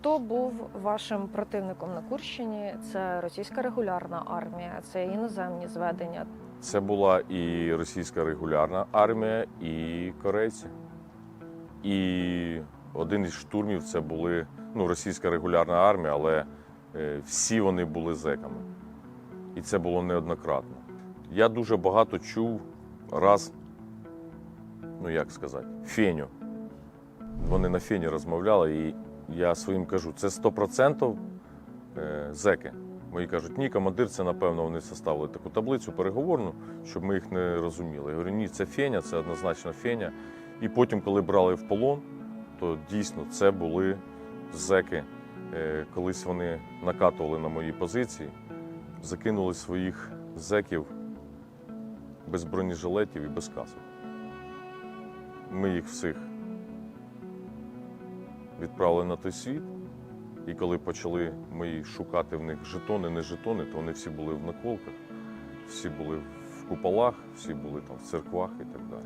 Хто був вашим противником на Курщині? Це російська регулярна армія, це іноземні зведення. Це була і російська регулярна армія, і корейці. І один із штурмів це були ну, російська регулярна армія, але е, всі вони були зеками. І це було неоднократно. Я дуже багато чув раз, ну як сказати, феню. Вони на фені розмовляли, і я своїм кажу, це 100% е, зеки. Мої кажуть, ні, командир, це напевно вони составили таку таблицю переговорну, щоб ми їх не розуміли. Я говорю, ні, це феня, це однозначно феня. І потім, коли брали в полон, то дійсно це були зеки. Е, Колись вони накатували на мої позиції, закинули своїх зеків без бронежилетів і без касок. Ми їх всіх відправили на той світ. І коли почали ми шукати в них жетони, не жетони, то вони всі були в наколках, всі були в куполах, всі були там в церквах і так далі.